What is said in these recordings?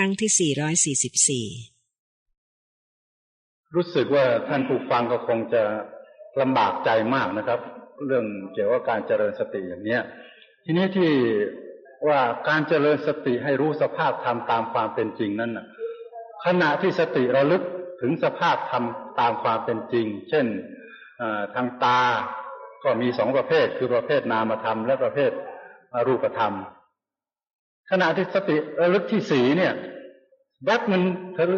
ครั้งที่สี่ร้อยสี่สิบสี่รู้สึกว่าท่านผู้ฟังก็คงจะลำบากใจมากนะครับ เรื่องเกี่ยวกับการเจริญสติอย่างเนี้ย ทีนี้ที่ว่าการเจริญสติให้รู้สภาพธรรมตามความเป็นจริงนั้นนะขณะที่สติระลึกถึงสภาพธรรมตามความเป็นจริง เช่นทางตาก็มีสองประเภท คือประเภทนามธรรม และประเภทรูปธรรม ขณะที่สติระลึกที่สีเนี่ยแบ็คมัน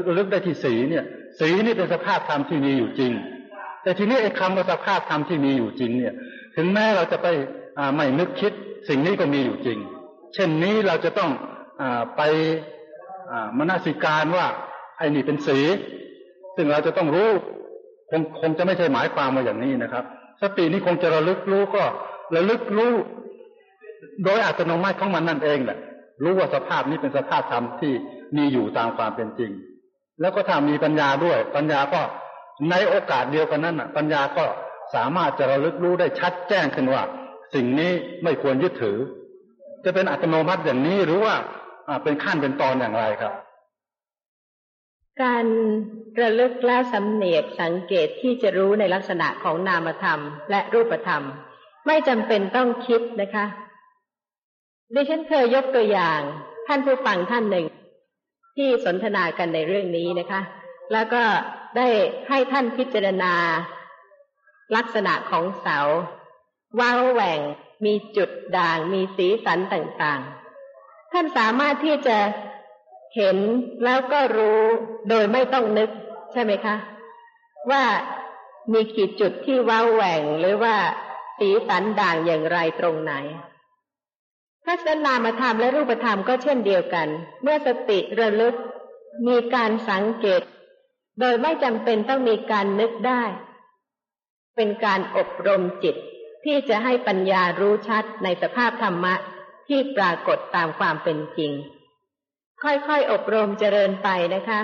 ระลึกได้ที่สีเนี่ย สีนี่เป็นสภาพธรรมที่มีอยู่จริง แต่ทีนี้ไอ้คำว่าสภาพธรรมที่มีอยู่จริงเนี่ย ถึงแม้เราจะไปไม่นึกคิดสิ่งนี้ก็มีอยู่จริง เช่นนี้เราจะต้องอไปมนสิการว่าไอ้นี่เป็นสี ซึ่งเราจะต้องรู้คงคงจะไม่ใช่หมายความว่าอย่างนี้นะครับ สตินี้คงจะระลึกรู้ก็ระลึกรู้ โดยอัตโนมัติของมันนั่นเองแหละ รู้ว่าสภาพนี้เป็นสภาพธรรมที่มีอยู่ตามความเป็นจริง แล้วก็ถ้ามีปัญญาด้วย ปัญญาก็ในโอกาสเดียวกันนั้นปัญญาก็สามารถจะระลึกรู้ได้ชัดแจ้งขึ้นว่า สิ่งนี้ไม่ควรยึดถือ จะเป็นอัตโนมัติอย่างนี้หรือว่าเป็นขั้นเป็นตอนอย่างไรครับ การระลึกและสำเนียกสังเกตที่จะรู้ในลักษณะของนามธรรม และรูปธรรม ไม่จำเป็นต้องคิดนะคะ ดิฉันเคยยกตัวอย่าง ท่านผู้ฟังท่านหนึ่ง ที่สนทนากันในเรื่องนี้นะคะ แล้วก็ได้ให้ท่านพิจารณา ลักษณะของเสาว้าวแหว่ง มีจุดด่าง มีสีสันต่างๆ ท่านสามารถที่จะเห็นแล้วก็รู้โดยไม่ต้องนึก ใช่ไหมคะ ว่ามีกี่จุดที่ว้าแหว่งหรือว่าสีสันด่างอย่างไรตรงไหน ถ้าสนามธรรมและรูปธรรมก็เช่นเดียวกัน เมื่อสติระลึก มีการสังเกต โดยไม่จำเป็นต้องมีการนึกได้ เป็นการอบรมจิตที่จะให้ปัญญารู้ชัดในสภาพธรรมะที่ปรากฏตามความเป็นจริง ค่อยๆอบรมเจริญไปนะคะ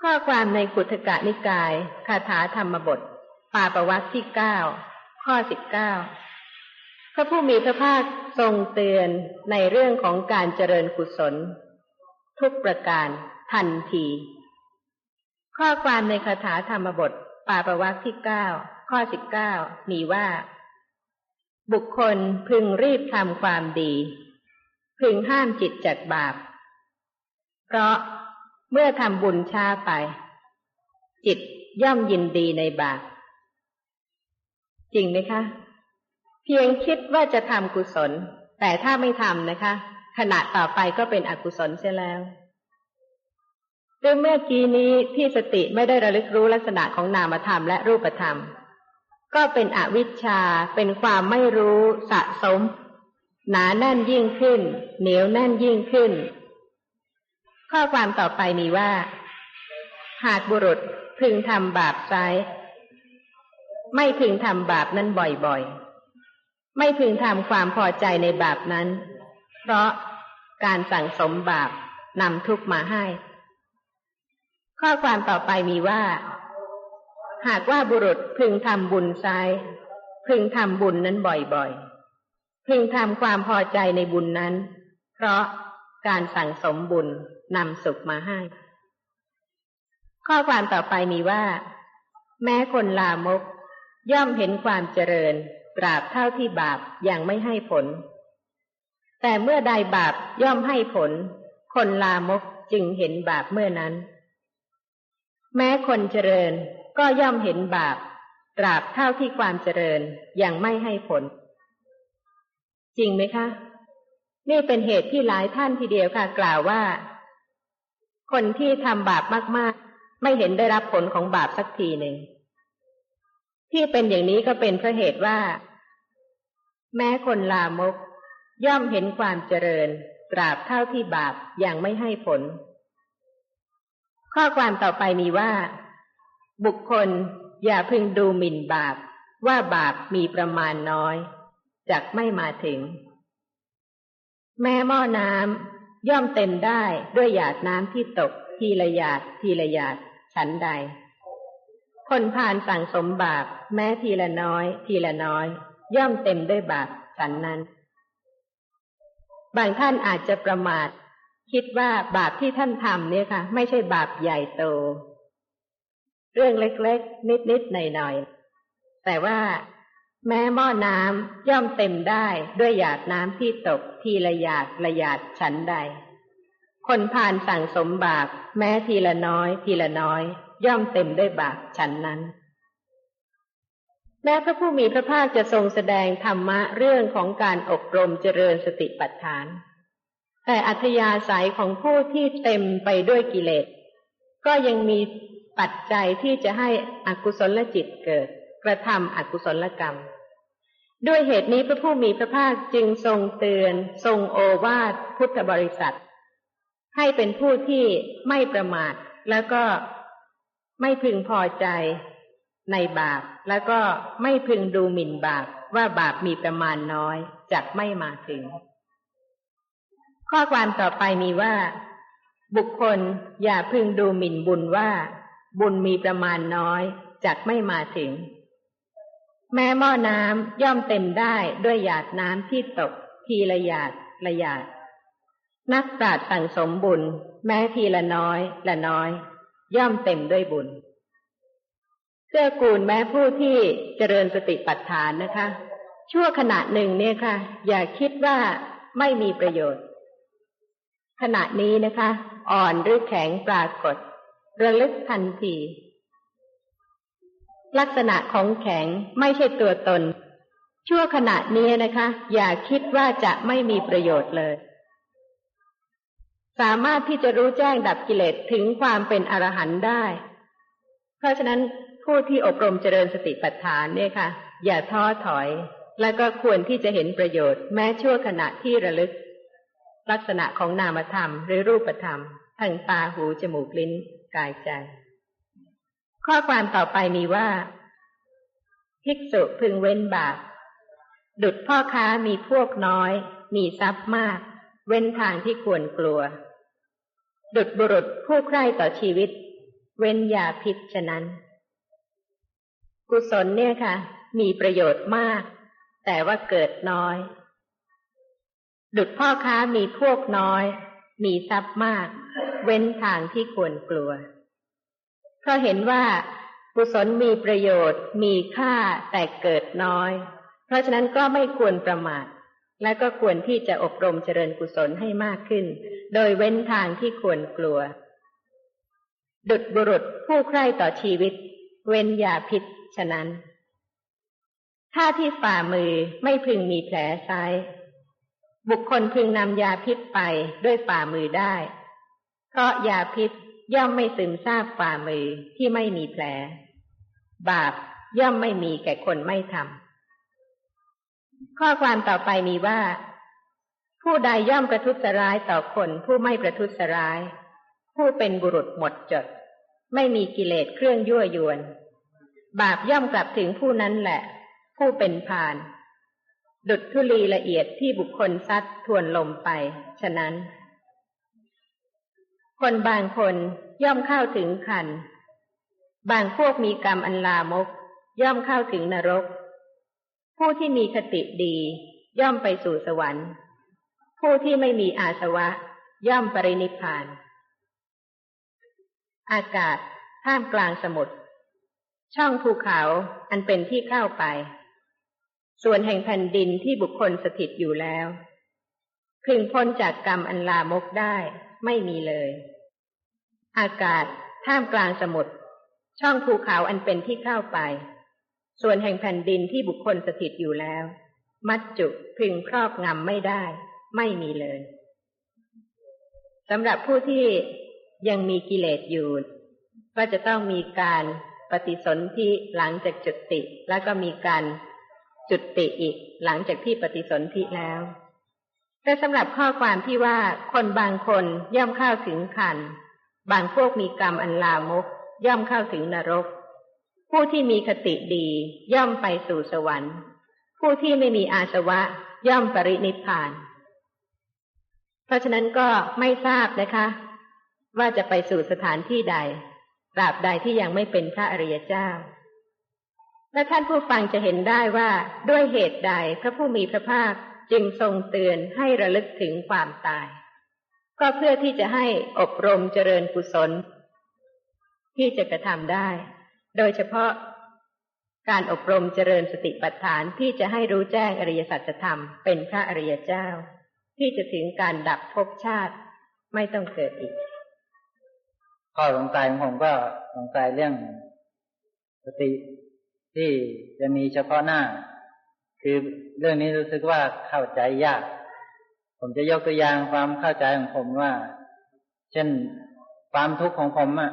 ข้อความในกุทกะนิกาย คาถาธรรมบท ปาประวัตที่เก้าข้อสิบเก้า พระผู้มีพระภาคทรงเตือนในเรื่องของการเจริญกุศล ทุกประการทันที ข้อความในคาถาธรรมบทปาประวัติที่เก้าข้อสิบเก้ามีว่า บุคคลพึงรีบทำความดี พึงห้ามจิตจากบาป เพราะเมื่อทำบุญช้าไป จิตย่อมยินดีในบาป จริงไหมคะ เพียงคิดว่าจะทำกุศล แต่ถ้าไม่ทำนะคะ ขณะต่อไปก็เป็นอกุศลเสียแล้วหรือเมื่อกี้นี้ที่สติไม่ได้ระลึกรู้ลักษณะของนามธรรมและรูปธรรม ก็เป็นอวิชชาเป็นความไม่รู้สะสม หนาแน่นยิ่งขึ้น เหนียวแน่นยิ่งขึ้น ข้อความต่อไปมีว่า หากบุรุษพึงทำบาปไซไม่พึงทำบาปนั้นบ่อยๆ ไม่พึงทำความพอใจในบาปนั้น เพราะการสั่งสมบาปนำทุกมาให้ ข้อความต่อไปมีว่า หากว่าบุรุษพึงทำบุญไซพึงทำบุญนั้นบ่อยๆ พึงทำความพอใจในบุญนั้น เพราะการสั่งสมบุญนำสุขมาให้ ข้อความต่อไปมีว่า แม้คนลามกย่อมเห็นความเจริญ ตราบเท่าที่บาปยังไม่ให้ผล แต่เมื่อใดบาปย่อมให้ผล คนลามกจึงเห็นบาปเมื่อนั้น แม้คนเจริญก็ย่อมเห็นบาป ตราบเท่าที่ความเจริญยังไม่ให้ผล จริงไหมคะ นี่เป็นเหตุที่หลายท่านทีเดียวค่ะกล่าวว่า คนที่ทำบาปมากๆ ไม่เห็นได้รับผลของบาปสักทีหนึ่ง ที่เป็นอย่างนี้ก็เป็นเพราะเหตุว่า แม้คนลามก ย่อมเห็นความเจริญตราบเท่าที่บาปยังไม่ให้ผล ข้อความต่อไปมีว่า บุคคลอย่าพึงดูหมิ่นบาป ว่าบาปมีประมาณน้อยจักไม่มาถึง แม้หม้อน้ำย่อมเต็มได้ด้วยหยาดน้ำที่ตกทีละหยาดทีละหยาดฉันใด คนผ่านสั่งสมบาปแม้ทีละน้อย ทีละน้อย ย่อมเต็มด้วยบาปฉันนั้น บางท่านอาจจะประมาท คิดว่าบาปที่ท่านทำเนี่ยค่ะ ไม่ใช่บาปใหญ่โต เรื่องเล็กๆ นิดๆ หน่อยๆ แต่ว่าแม้หม้อน้ำย่อมเต็มได้ด้วยหยาดน้ำที่ตกทีละหยาดละหยาดฉันใด คนพานสั่งสมบาปแม้ทีละน้อย ทีละน้อย ย่อมเต็มด้วยบาปฉันนั้น แม้พระผู้มีพระภาคจะทรงแสดงธรรมะเรื่องของการอบรมเจริญสติปัฏฐาน แต่อัธยาศัยของผู้ที่เต็มไปด้วยกิเลส ก็ยังมีปัจจัยที่จะให้อกุศลจิตเกิด กระทำอกุศลกรรม ด้วยเหตุนี้พระผู้มีพระภาคจึงทรงเตือน ทรงโอวาทพุทธบริษัท ให้เป็นผู้ที่ไม่ประมาทแล้วก็ ไม่พึงพอใจในบาป แล้วก็ไม่พึงดูหมิ่นบาปว่าบาปมีประมาณน้อยจักไม่มาถึง ข้อความต่อไปมีว่า บุคคลอย่าพึงดูหมิ่นบุญว่า บุญมีประมาณน้อยจักไม่มาถึง แม้หม้อน้ำย่อมเต็มได้ด้วยหยาดน้ำที่ตกทีละหยาดละหยาดนักปราชญ์สั่งสมบุญ แม้ทีละน้อยละน้อย ย่อมเต็มด้วยบุญเกื้อกูลแม้ผู้ที่เจริญสติปัฏฐานนะคะ ชั่วขณะหนึ่งเนี่ยค่ะ อย่าคิดว่าไม่มีประโยชน์ ขณะนี้นะคะ อ่อนหรือแข็งปรากฏ ระลึกทันที ลักษณะของแข็งไม่ใช่ตัวตน ชั่วขณะนี้นะคะ อย่าคิดว่าจะไม่มีประโยชน์เลย สามารถที่จะรู้แจ้งดับกิเลสถึงความเป็นอรหันต์ได้ เพราะฉะนั้นผู้ที่อบรมเจริญสติปัฏฐานเนี่ยค่ะ อย่าท้อถอย และก็ควรที่จะเห็นประโยชน์แม้ชั่วขณะที่ระลึก ลักษณะของนามธรรม หรือรูปธรรมทางตาหูจมูกลิ้นกายใจ ข้อความต่อไปมีว่า ภิกษุพึงเว้นบาปดุดพ่อค้ามีพวกน้อย มีทรัพย์มาก เว้นทางที่ควรกลัว ดุดบุรุษผู้ใคร่ต่อชีวิต เว้นยาพิษฉะนั้น กุศลเนี่ยค่ะ มีประโยชน์มาก แต่ว่าเกิดน้อย ดุดพ่อค้ามีพวกน้อย มีทรัพย์มาก เว้นทางที่ควรกลัว เพราะเห็นว่ากุศลมีประโยชน์ มีค่าแต่เกิดน้อย เพราะฉะนั้นก็ไม่ควรประมาท และก็ควรที่จะอบรมเจริญกุศลให้มากขึ้น โดยเว้นทางที่ควรกลัว ดุดบุรุษผู้ใคร่ต่อชีวิต เว้นยาพิษฉะนั้น ถ้าที่ฝ่ามือไม่พึงมีแผลซ้าย บุคคลพึงนำยาพิษไปด้วยฝ่ามือได้ เพราะยาพิษย่อมไม่ซึมซาบฝ่ามือที่ไม่มีแผล บาปย่อมไม่มีแก่คนไม่ทำ ข้อความต่อไปมีว่า ผู้ใดย่อมประทุษร้ายต่อคนผู้ไม่ประทุษร้าย ผู้เป็นบุรุษหมดจด ไม่มีกิเลสเครื่องยั่วยวน บาปย่อมกลับถึงผู้นั้นแหละ ผู้เป็นพาน ดุดทุลีละเอียดที่บุคคลซัดทวนลมไป ฉะนั้น คนบางคนย่อมเข้าถึงขัน บางพวกมีกรรมอันลามก ย่อมเข้าถึงนรก ผู้ที่มีคติดี ย่อมไปสู่สวรรค์ ผู้ที่ไม่มีอาสวะ ย่อมปรินิพาน อากาศท่ามกลางสมุทรช่องภูเขาอันเป็นที่เข้าไป ส่วนแห่งแผ่นดินที่บุคคลสถิตอยู่แล้วพึงพ้นจากกรรมอันลามกได้ไม่มีเลย อากาศท่ามกลางสมุทรช่องภูเขาอันเป็นที่เข้าไป ส่วนแห่งแผ่นดินที่บุคคลสถิตอยู่แล้ว มัจจุพึงครอบงำไม่ได้ ไม่มีเลยสำหรับผู้ที่ยังมีกิเลสอยู่ ก็จะต้องมีการปฏิสนธิหลังจากจุดติ แล้วก็มีการจุดติอีกหลังจากที่ปฏิสนธิแล้ว แต่สำหรับข้อความที่ว่าคนบางคนย่อมเข้าถึงขัน บางพวกมีกรรมอันลามกย่อมเข้าถึงนรก ผู้ที่มีคติดีย่อมไปสู่สวรรค์ ผู้ที่ไม่มีอาสวะย่อมปรินิพพาน เพราะฉะนั้นก็ไม่ทราบนะคะ ว่าจะไปสู่สถานที่ใดตราบใดที่ยังไม่เป็นพระอริยเจ้า และท่านผู้ฟังจะเห็นได้ว่าด้วยเหตุใดพระผู้มีพระภาคจึงทรงเตือนให้ระลึกถึงความตาย ก็เพื่อที่จะให้อบรมเจริญกุศล ที่จะกระทำได้ โดยเฉพาะการอบรมเจริญสติปัฏฐานที่จะให้รู้แจ้งอริยสัจธรรมเป็นพระอริยเจ้า ที่จะถึงการดับภพชาติไม่ต้องเกิดอีก ข้อสงสัยของผมก็สงสัยเรื่องสติที่จะมีเฉพาะหน้า คือเรื่องนี้รู้สึกว่าเข้าใจยาก ผมจะยกตัวอย่างความเข้าใจของผมว่า เช่นความทุกข์ของผมอะ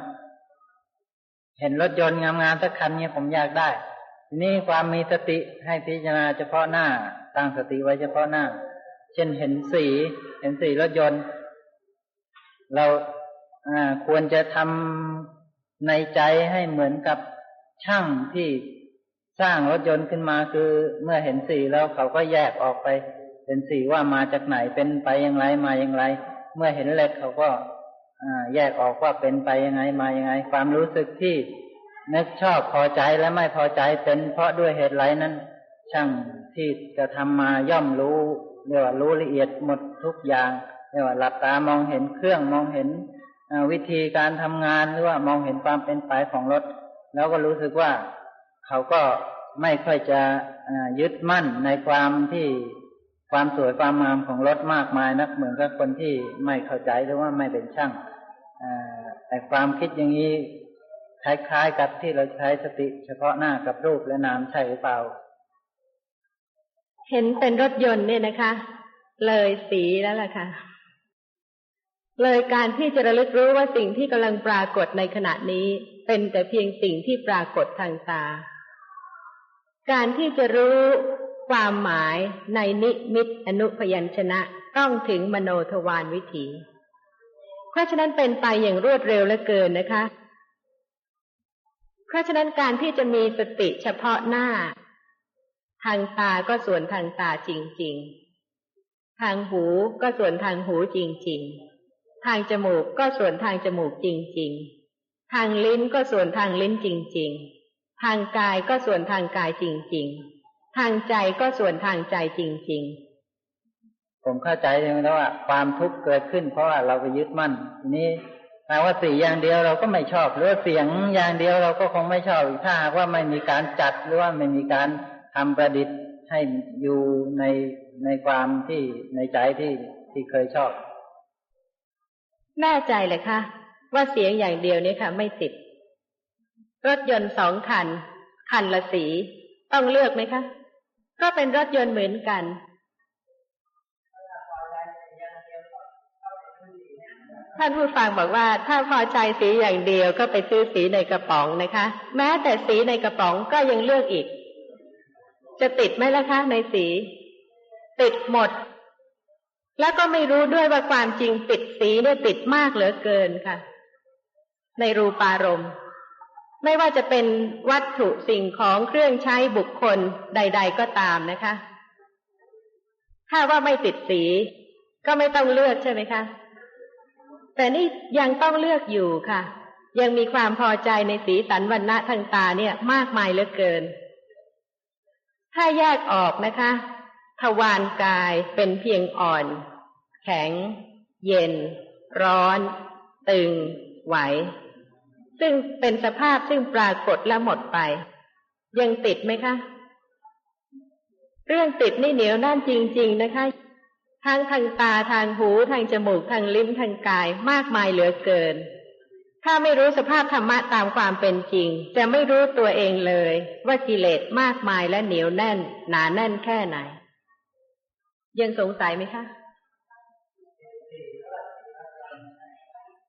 เห็นรถยนต์งามๆสักคันเนี่ยผมอยากได้ทีนี้ความมีสติให้พิจารณาเฉพาะหน้า ตั้งสติไว้เฉพาะหน้า เช่นเห็นสี เห็นสีรถยนต์ เราควรจะทำในใจให้เหมือนกับช่างที่สร้างรถยนต์ขึ้นมาคือเมื่อเห็นสีแล้วเขาก็แยกออกไป เป็นสีว่ามาจากไหนเป็นไปอย่างไรมาอย่างไร เมื่อเห็นเหล็กเขาก็ แยกออกว่าเป็นไปยังไงมายังไง ความรู้สึกที่นึกชอบพอใจและไม่พอใจเป็นเพราะด้วยเหตุไรนั้น ช่างที่จะทำมาย่อมรู้เรียกว่ารู้ละเอียดหมดทุกอย่างเรียกว่าหลับตามองเห็นเครื่องมองเห็นวิธีการทำงานหรือว่ามองเห็นความเป็นไปของรถ แล้วก็รู้สึกว่าเขาก็ไม่ค่อยจะยึดมั่นในความที่ ความสวยความงามของรถมากมายนักเหมือนกับคนที่ไม่เข้าใจหรือว่าไม่เป็นช่างแต่ความคิดอย่างนี้คล้ายๆกับที่เราใช้สติเฉพาะหน้ากับรูปและนามใช่หรือเปล่า เห็นเป็นรถยนต์เนี่ยนะคะ เลยสีแล้วล่ะค่ะ เลยการที่จะระลึกรู้ว่าสิ่งที่กำลังปรากฏในขณะนี้ เป็นแต่เพียงสิ่งที่ปรากฏทางตา การที่จะรู้ ความหมายในนิมิตอนุพยัญชนะต้องถึงมโนทวารวิถี เพราะฉะนั้นเป็นไปอย่างรวดเร็วเหลือเกินนะคะ เพราะฉะนั้นการที่จะมีสติเฉพาะหน้า ทางตาก็ส่วนทางตาจริง ๆ ทางหูก็ส่วนทางหูจริง ๆ ทางจมูกก็ส่วนทางจมูกจริง ๆ ทางลิ้นก็ส่วนทางลิ้นจริง ๆ ทางกายก็ส่วนทางกายจริง ๆ ทางใจก็ส่วนทางใจจริง ๆ ผมเข้าใจใช่ไหมว่า ความทุกข์เกิดขึ้น เพราะว่าเราไปยึดมั่นทีนี้แปลว่าสีอย่างเดียวเราก็ไม่ชอบ หรือเสียงอย่างเดียวเราก็คงไม่ชอบถ้าหากว่าไม่มีการจัดหรือว่าไม่มีการทำประดิษฐ์ให้อยู่ในในความที่ในใจที่ที่เคยชอบแน่ใจเลยค่ะ ว่าเสียงอย่างเดียวนี้ค่ะ ไม่ติด รถยนต์สองคัน คันละสี ต้องเลือกไหมคะ ก็เป็นรถยนต์เหมือนกัน ท่านผู้ฟังบอกว่า ถ้าพอใจสีอย่างเดียวก็ไปซื้อสีในกระป๋องนะคะ แม้แต่สีในกระป๋องก็ยังเลือกอีก จะติดไหมล่ะคะ ในสี ติดหมด แล้วก็ไม่รู้ด้วยว่าความจริงติดสีเนี่ยติดมากเหลือเกินค่ะ ในรูปารมณ์ ไม่ว่าจะเป็นวัตถุสิ่งของเครื่องใช้บุคคลใด ๆ ก็ตามนะคะ ถ้าว่าไม่ติดสี ก็ไม่ต้องเลือกใช่ไหมคะ แต่นี่ยังต้องเลือกอยู่ค่ะ ยังมีความพอใจในสีสันวันณะทางตาเนี่ย มากมายเหลือเกิน ถ้าแยกออกนะคะ ทวารกายเป็นเพียงอ่อน แข็ง เย็น ร้อน ตึง ไหว ซึ่งเป็นสภาพซึ่งปรากฏแล้วหมดไป ยังติดไหมคะ เรื่องติดนี่เหนียวแน่นจริง ๆ นะคะทั้งทางตาทางหูทางจมูกทางลิ้นทางกายมากมายเหลือเกิน ถ้าไม่รู้สภาพธรรมะตามความเป็นจริง จะไม่รู้ตัวเองเลย ว่ากิเลสมากมายและเหนียวแน่น หนาแน่นแค่ไหน ยังสงสัยไหมคะ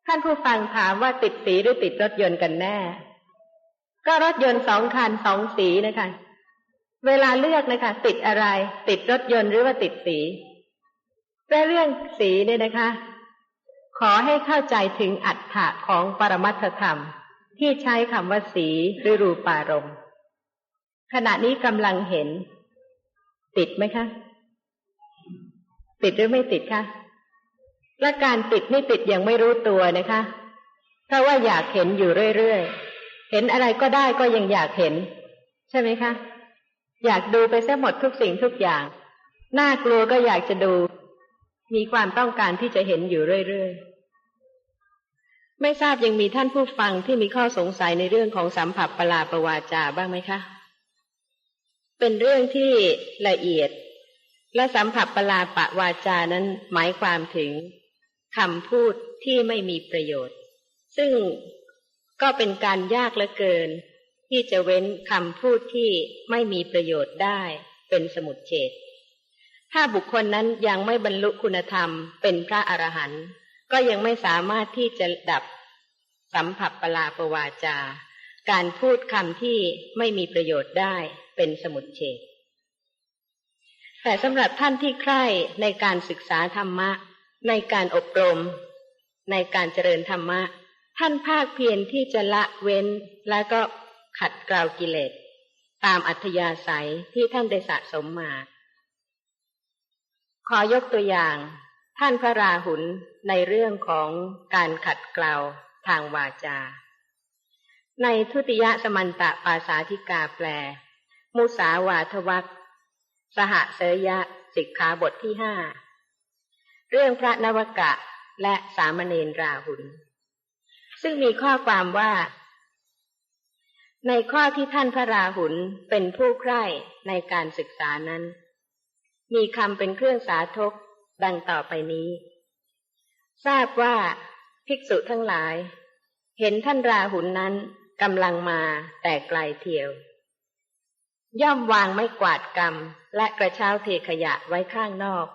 ท่านผู้ฟังถามว่าติดสีหรือติดรถยนต์กันแน่ ก็รถยนต์สองคันสองสีนะคะ เวลาเลือกนะคะ ติดอะไร ติดรถยนต์หรือว่าติดสีแต่เรื่องสีเนี่ยนะคะ ขอให้เข้าใจถึงอัตถะของปรมัตถธรรม ที่ใช้คำว่าสีหรือรูปารมณ์ขณะนี้กำลังเห็น ติดไหมคะ ติดหรือไม่ติดคะ และการติดนี่ติดยังไม่รู้ตัวนะคะ เพราะว่าอยากเห็นอยู่เรื่อยๆ เห็นอะไรก็ได้ก็ยังอยากเห็น ใช่ไหมคะ อยากดูไปซะหมดทุกสิ่งทุกอย่าง น่ากลัวก็อยากจะดู มีความต้องการที่จะเห็นอยู่เรื่อยๆ ไม่ทราบยังมีท่านผู้ฟังที่มีข้อสงสัยในเรื่องของสัมผัสปลาประวาจาบ้างไหมคะ เป็นเรื่องที่ละเอียดและสัมผัสปลาปะวาจานั้นหมายความถึง คำพูดที่ไม่มีประโยชน์ ซึ่งก็เป็นการยากเหลือเกิน ที่จะเว้นคำพูดที่ไม่มีประโยชน์ได้เป็นสมุดเฉดถ้าบุคคลนั้นยังไม่บรรลุคุณธรรมเป็นพระอรหันต์ก็ยังไม่สามารถที่จะดับสัมผัสปลาปวาจา การพูดคำที่ไม่มีประโยชน์ได้เป็นสมุดเฉดแต่สำหรับท่านที่ใคร่ในการศึกษาธรรมะ ในการอบรม ในการเจริญธรรมะ ท่านภาคเพียรที่จะละเว้นและก็ขัดเกลากิเลส ตามอัธยาศัยที่ท่านได้สะสมมา ขอยกตัวอย่าง ท่านพระราหุลในเรื่องของการขัดเกลาทางวาจา ในทุติยสมันตะปาสาธิกาแปล มุสาวาทวัตสหเสยยะสิกขาบทที่ห้า เรื่องพระนวกะและสามเณรราหุล ซึ่งมีข้อความว่า ในข้อที่ท่านพระราหุลเป็นผู้ใคร่ในการศึกษานั้น มีคำเป็นเครื่องสาธกดังต่อไปนี้ ทราบว่าภิกษุทั้งหลาย เห็นท่านราหุลนนั้นกำลังมาแต่ไกลเทียว ย่อมวางไม่กวาดกรรมและกระเช้าเทขยะไว้ข้างนอก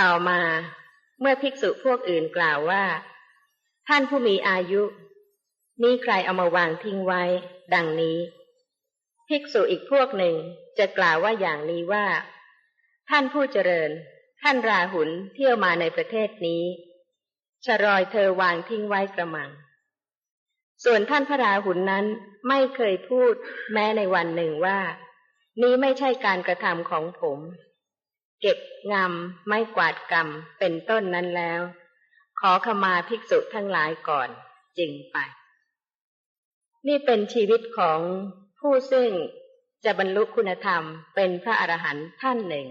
ต่อมาเมื่อภิกษุพวกอื่นกล่าวว่า ท่านผู้มีอายุ นี่ใครเอามาวางทิ้งไว้ ดังนี้ ภิกษุอีกพวกหนึ่งจะกล่าวว่าอย่างนี้ว่า ท่านผู้เจริญ ท่านราหุลเที่ยวมาในประเทศนี้ชรอยเธอวางทิ้งไว้กระมัง ส่วนท่านพระราหุลนนั้นไม่เคยพูดแม้ในวันหนึ่งว่า นี้ไม่ใช่การกระทำของผม เก็บงำไม่กวาดกรรมเป็นต้นนั้นแล้ว ขอขมาภิกษุทั้งหลายก่อนจึงไป นี่เป็นชีวิตของผู้ซึ่งจะบรรลุคุณธรรมเป็นพระอรหันต์ท่านหนึ่ง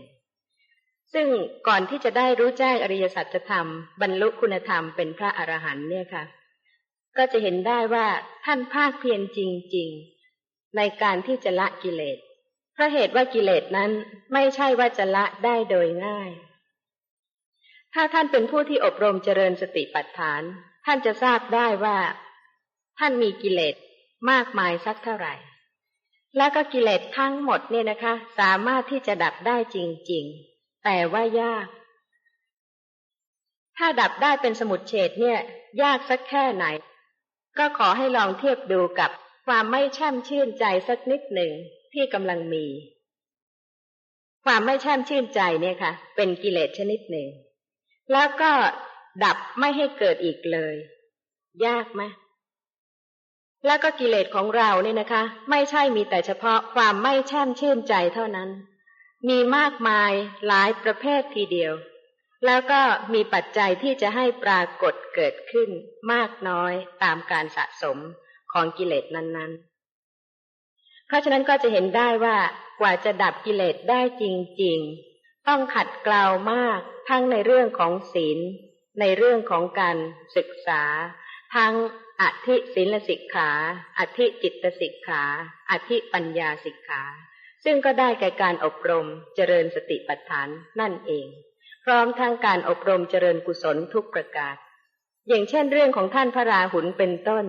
ซึ่งก่อนที่จะได้รู้แจ้งอริยสัจธรรม บรรลุคุณธรรมเป็นพระอรหันต์เนี่ยค่ะ ก็จะเห็นได้ว่าท่านภาคเพียรจริง ๆ ในการที่จะละกิเลส เพราะเหตุว่ากิเลสนั้นไม่ใช่ว่าจะละได้โดยง่าย ถ้าท่านเป็นผู้ที่อบรมเจริญสติปัฏฐาน ท่านจะทราบได้ว่า ท่านมีกิเลสมากมายสักเท่าไหร่ แล้วก็กิเลสทั้งหมดเนี่ยนะคะ สามารถที่จะดับได้จริง ๆ แต่ว่ายาก ถ้าดับได้เป็นสมุดเฉดเนี่ย ยากสักแค่ไหน ก็ขอให้ลองเทียบดูกับความไม่แช่มชื่นใจสักนิดหนึ่ง ที่กำลังมี ความไม่แช่มชื่นใจเนี่ยค่ะ เป็นกิเลสชนิดหนึ่ง แล้วก็ดับไม่ให้เกิดอีกเลย ยากไหมแล้วก็กิเลสของเราเนี่ยนะคะ ไม่ใช่มีแต่เฉพาะความไม่แช่มชื่นใจเท่านั้น มีมากมายหลายประเภททีเดียว แล้วก็มีปัจจัยที่จะให้ปรากฏเกิดขึ้น มากน้อยตามการสะสมของกิเลสนั้นๆ เพราะฉะนั้นก็จะเห็นได้ว่ากว่าจะดับกิเลสได้จริง ๆ ต้องขัดเกลามากทั้งในเรื่องของศีล ในเรื่องของการศึกษา ทั้งอธิศีลสิกขา อธิจิตสิกขา อธิปัญญาสิกขา ซึ่งก็ได้แก่การอบรมเจริญสติปัฏฐานนั่นเอง พร้อมทั้งการอบรมเจริญกุศลทุกประการอย่างเช่นเรื่องของท่านพระราหุลเป็นต้น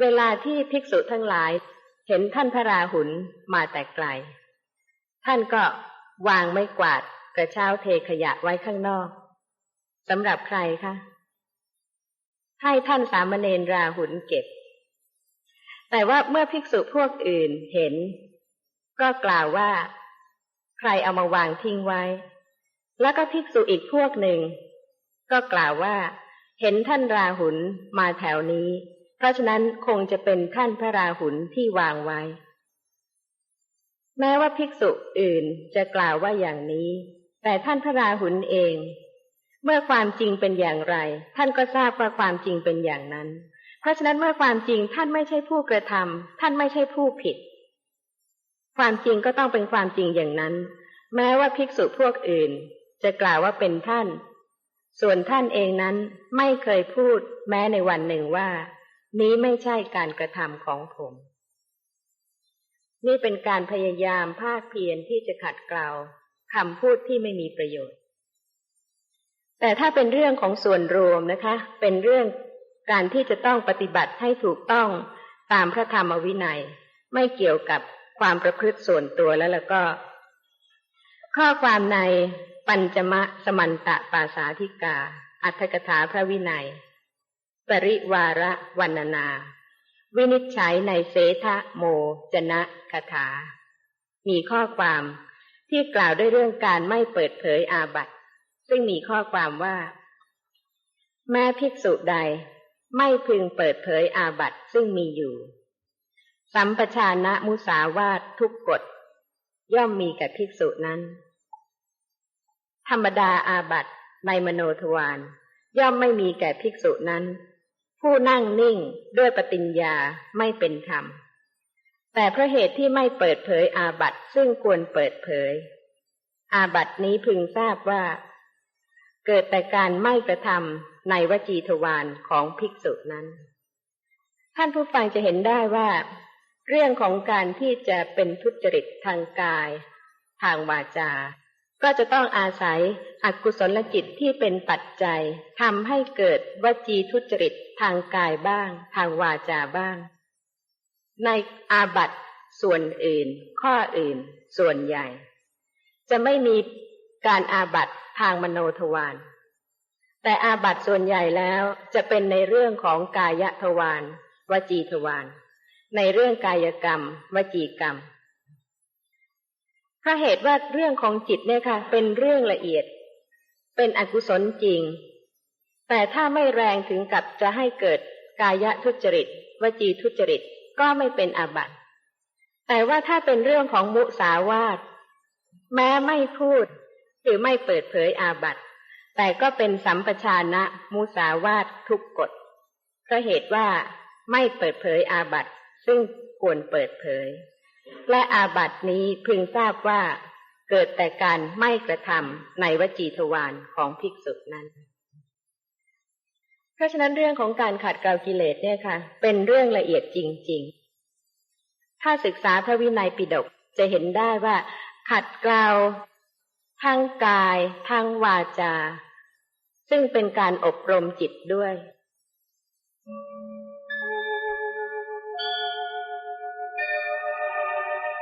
เวลาที่ภิกษุทั้งหลาย เห็นท่านพระราหุลมาแต่ไกล ท่านก็วางไม่กวาดกระเช้าเทขยะไว้ข้างนอกสำหรับใครคะ ให้ท่านสามเณรราหุลเก็บ แต่ว่าเมื่อภิกษุพวกอื่นเห็น ก็กล่าวว่า ใครเอามาวางทิ้งไว้ แล้วก็ภิกษุอีกพวกหนึ่ง ก็กล่าวว่า เห็นท่านราหุลมาแถวนี้ เพราะฉะนั้นคงจะเป็นท่านพระราหุลที่วางไว้ แม้ว่าภิกษุอื่นจะกล่าวว่าอย่างนี้ แต่ท่านพระราหุลเอง เมื่อความจริงเป็นอย่างไร ท่านก็ทราบว่าความจริงเป็นอย่างนั้น เพราะฉะนั้นเมื่อความจริงท่านไม่ใช่ผู้กระทำท่านไม่ใช่ผู้ผิด ความจริงก็ต้องเป็นความจริงอย่างนั้น แม้ว่าภิกษุพวกอื่น จะกล่าวว่าเป็นท่าน ส่วนท่านเองนั้นไม่เคยพูด แม้ในวันหนึ่งว่า นี้ไม่ใช่การกระทำของผม นี่เป็นการพยายามภาคเพียรที่จะขัดเกลาคำพูดที่ไม่มีประโยชน์ แต่ถ้าเป็นเรื่องของส่วนรวมนะคะ เป็นเรื่องการที่จะต้องปฏิบัติให้ถูกต้องตามพระธรรมวินัย ไม่เกี่ยวกับความประพฤติส่วนตัวแล้วแล้วก็ ข้อความในปัญจมะสมันตะปาสาธิกา อัตถกถาพระวินัย ปริวาระวันนา วินิจฉัยในเสทะโมจนะคาถา มีข้อความที่กล่าวด้วยเรื่องการไม่เปิดเผยอาบัติ ซึ่งมีข้อความว่า แม้ภิกษุใดไม่พึงเปิดเผยอาบัติซึ่งมีอยู่ สัมปชานะมุสาวาททุกกฎ ย่อมมีแก่ภิกษุนั้น ธรรมดาอาบัติในมโนทวารย่อมไม่มีแก่ภิกษุนั้น ผู้นั่งนิ่งด้วยปฏิญญาไม่เป็นธรรม แต่เพราะเหตุที่ไม่เปิดเผยอาบัตซึ่งควรเปิดเผย อาบัตนี้พึงทราบว่า เกิดแต่การไม่กระทำในวจีทวารของภิกษุนั้น ท่านผู้ฟังจะเห็นได้ว่า เรื่องของการที่จะเป็นทุจริตทางกาย ทางวาจา ก็จะต้องอาศัยอกุศลจิตที่เป็นปัจจัยทำให้เกิดวจีทุจริตทางกายบ้าง ทางวาจาบ้าง ในอาบัตส่วนอื่น ข้ออื่น ส่วนใหญ่ จะไม่มีการอาบัตทางมโนทวารแต่อาบัตส่วนใหญ่แล้วจะเป็นในเรื่องของกายทวารวจีทวารในเรื่องกายกรรม วจีกรรม ถ้าเหตุว่าเรื่องของจิตเนี่ยค่ะ เป็นเรื่องละเอียด เป็นอกุศลจริง แต่ถ้าไม่แรงถึงกับจะให้เกิดกายทุจริตวจีทุจริตก็ไม่เป็นอาบัติ แต่ว่าถ้าเป็นเรื่องของมุสาวาทแม้ไม่พูดหรือไม่เปิดเผยอาบัติ แต่ก็เป็นสัมปชานะมุสาวาททุกกฎเพราะเหตุว่าไม่เปิดเผยอาบัติ ซึ่งควรเปิดเผย และอาบัตินี้พึงทราบว่าเกิดแต่การไม่กระทำในวจีทวารของภิกษุนั้น เพราะฉะนั้นเรื่องของการขัดเกลากิเลสเนี่ยค่ะ เป็นเรื่องละเอียดจริง ๆ ถ้าศึกษาพระวินัยปิฎกจะเห็นได้ว่า ขัดเกลาทางกายทางวาจา ซึ่งเป็นการอบรมจิตด้วย